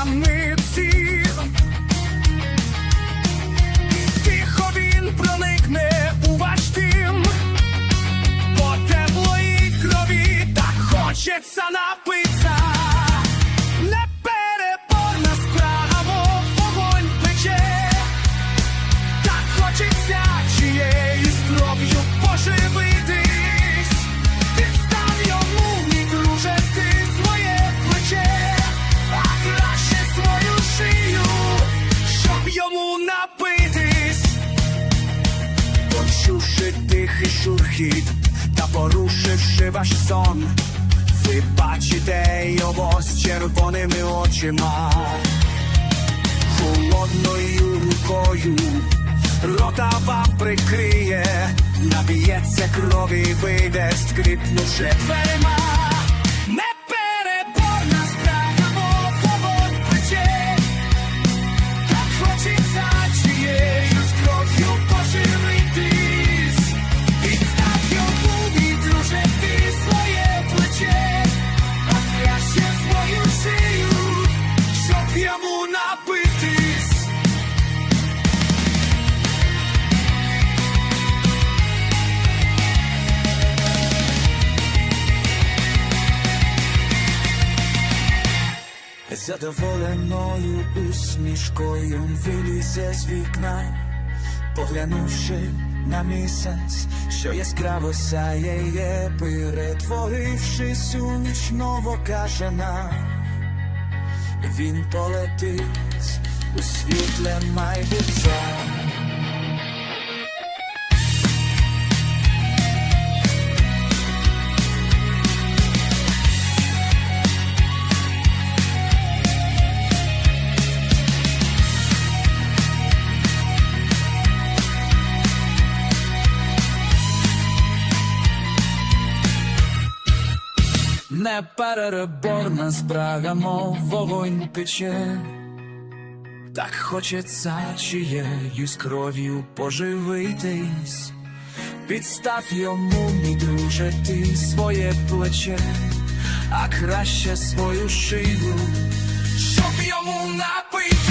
крамниці, тихо він проникне у ваш тим, по теплої крові так хочеться напитися. вихід, та порушивши ваш сон, ви бачите його з червоними очима, холодною рукою, рота вам прикриє, наб'ється крові, вийде, скрипнувши дверима. Йому напитись. Задоволеною усмішкою вилізе з вікна, поглянувши на місяць, що яскраво сяє, перетворившись у нічного кажана, він полетить у світле майбуття. Непереборна спрага, мов вогонь пече, так хочеться чиєюсь кров'ю поживитись, підстав йому, мій друже, ти своє плече, а краще свою шию, щоб йому напити.